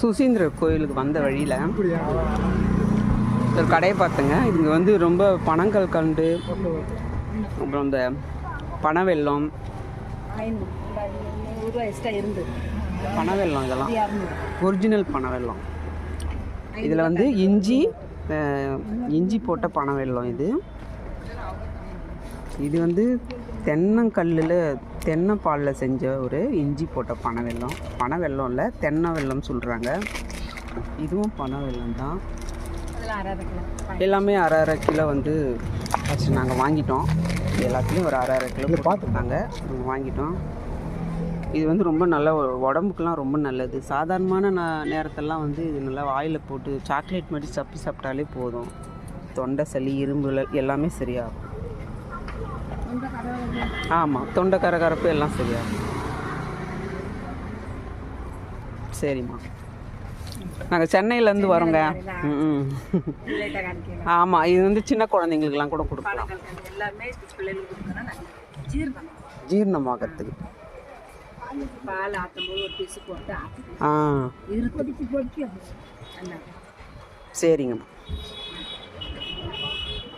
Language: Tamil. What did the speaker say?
சுசீந்திரர் கோயிலுக்கு வந்த வழியில் ஒரு கடையை பார்த்தேங்க. இங்கே வந்து ரொம்ப பணங்கள் கண்டு அப்புறம் இந்த பனவெல்லம். ஐநூறு பனவெல்லம் இதெல்லாம். ஒரிஜினல் பனவெல்லம். இதில் வந்து இஞ்சி இஞ்சி போட்ட பனவெல்லம் இது. இது வந்து தென்னங்கல்லில் தென்னை பாலில் செஞ்ச ஒரு இஞ்சி போட்ட பனவெல்லம் பனவெல்லம் இல்லை தென்னை வெல்லம் சொல்கிறாங்க இதுவும் பனவெல்லம் தான். அதெல்லாம் அரை அரை கிலோ. எல்லாமே அரை அரை கிலோ வந்து ஃபஸ்ட்டு நாங்கள் வாங்கிட்டோம். எல்லாத்துலேயும் ஒரு அரை அரை கிலோ பார்த்துருந்தாங்க நாங்கள் வாங்கிட்டோம். இது வந்து ரொம்ப நல்ல ஒரு உடம்புக்குலாம் ரொம்ப நல்லது. சாதாரணமான ந நேரத்தெல்லாம் வந்து இது நல்லா வாயில் போட்டு சாக்லேட் மாதிரி சப்பி சாப்பிட்டாலே போதும். தொண்டை சளி இரும்பு எல்லாமே சரியாகும். ஆமாம் தொண்டை கரகரப்பு எல்லாம் சரியாகும் சரிம்மா. நாங்கள் சென்னையிலேருந்து வரோங்க. ம் ஆமாம் இது வந்து சின்ன குழந்தைங்களுக்குலாம் கூட கொடுக்கலாம். ஜீரணமாகறதுக்கு. பால் ஆற்றும் போது ஒரு பீஸு போட்டு ஆற்றணும் ஆ. சரிங்கம்மா.